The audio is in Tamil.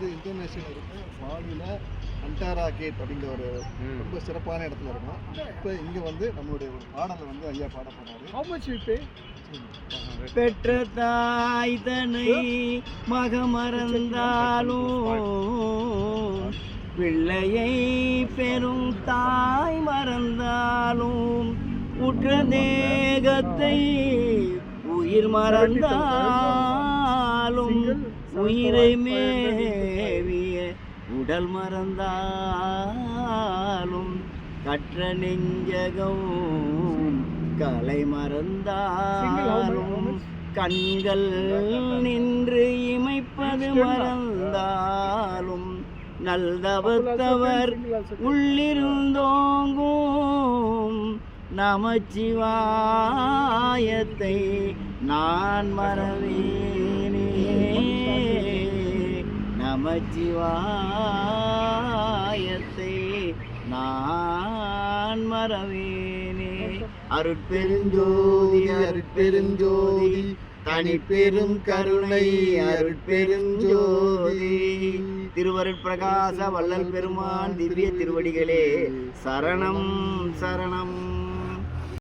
வந்து இந்தோனேஷியாவில் இருக்க. பாலியில் அண்டாரா கேட் அப்படிங்கிற ஒரு ரொம்ப சிறப்பான இடத்துல இருக்கும். இப்போ இங்கே வந்து நம்மளுடைய ஒரு பாடலை வந்து ஐயா பாட pay? பெற்ற தாய் தனை மகமறந்தாலும் பிள்ளையை பெரும் தாய் மறந்தாலும் உற்ற தேகத்தை உயிர் மறந்தாலும் உயிரை மேவிய உடல் மறந்தாலும் கற்ற நெஞ்சகம் கலை மறந்தாலும் கண்கள் நின்று இமைப்பது மறந்தாலும் நல்தவத்தவர் உள்ளிருந்தோங்கும் நமச்சிவாயத்தை நான் மறவேனே. நமச்சிவாயத்தை நான் மறவேனே. அருட்பெருஞ்சோதி அருட்பெருஞ்சோதி தனி பெரும் கருணை அருட்பெருஞ்சோதி. திருவருட்பிரகாச வள்ளல் பெருமான் திவ்ய திருவடிகளே சரணம் சரணம்.